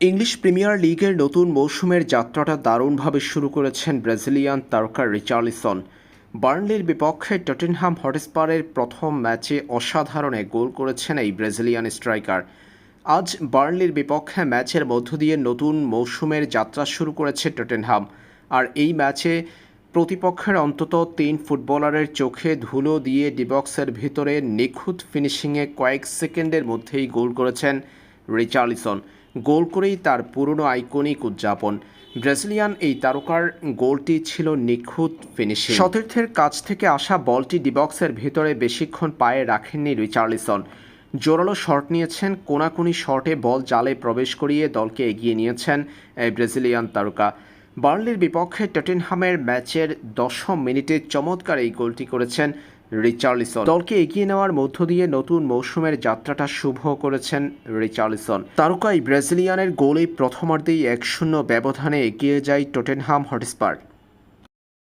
English premier লিগের নতুন মৌসুমের যাত্রাটা দারুণভাবে শুরু করেছেন ব্রাজিলিয়ান তারকা রিচার্লিসন। বার্নলির বিপক্ষে টটেনহাম হটস্পারের প্রথম ম্যাচে অসাধারণে গোল করেছেন এই ব্রাজিলিয়ান স্ট্রাইকার। আজ বার্নলির বিপক্ষে ম্যাচের মধ্য দিয়ে নতুন মৌসুমের যাত্রা শুরু করেছে টটেনহাম। আর এই ম্যাচে প্রতিপক্ষের অন্তত তিন ফুটবলারের চোখে ধুলো দিয়ে ডিবক্সের ভিতরে নিখুঁত ফিনিশিংয়ে কয়েক সেকেন্ডের মধ্যেই গোল করেছেন রিচার্লিসন। গোল করেই তার পুরনো আইকনিক উদযাপন। ব্রাজিলিয়ান এই তারকার গোলটি ছিল নিখুঁত ফিনিশিং সতীর্থের কাছ থেকে আসা বলটি ডিবক্সের ভেতরে বেশিক্ষণ পায়ে রাখেননি রিচার্লিসন। জোরালো শট নিয়েছেন, কোনাকুনি শটে বল জালে প্রবেশ করিয়ে দলকে এগিয়ে নিয়েছেন এই ব্রাজিলিয়ান তারকা। বার্নলির বিপক্ষে টটেনহামের ম্যাচের দশম মিনিটে চমৎকার এই গোলটি করেছেন রিচার্লিসন। দলকে এগিয়ে নেওয়ার মধ্য দিয়ে নতুন মৌসুমের যাত্রাটা শুভ করেছেন রিচার্লিসন। তারকাই ব্রাজিলিয়ানের গোলে প্রথমার্ধেই এক শূন্য ব্যবধানে এগিয়ে যায় টোটেনহাম হটস্পার।